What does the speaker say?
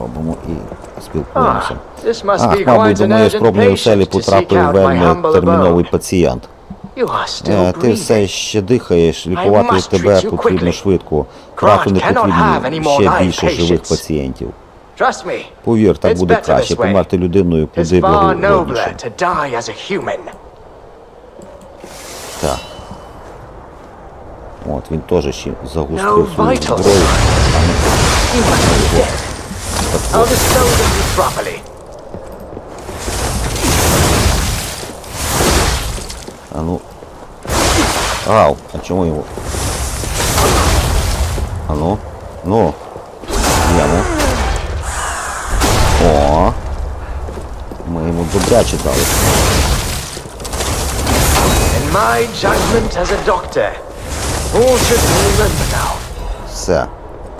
робимо і спілкуємося. Ah, Ах, мабуть, до моєї urgent оселі потрапив вельми терміновий пацієнт. Е, Ти все ще дихаєш, лікувати тебе потрібно швидко. Крафту не потрібно ще більше живих пацієнтів. Повір, так буде краще. Померти людиною куди благородніше. Так. От, він теж ще No загустрив свою зброю. You must be dead. I'll dispose of you properly. А ну. Ау, а чому його? А ну. Ну. Є, ну. О. Ми йому добряче дали. In my judgment as a doctor, all should be remembered now. Все.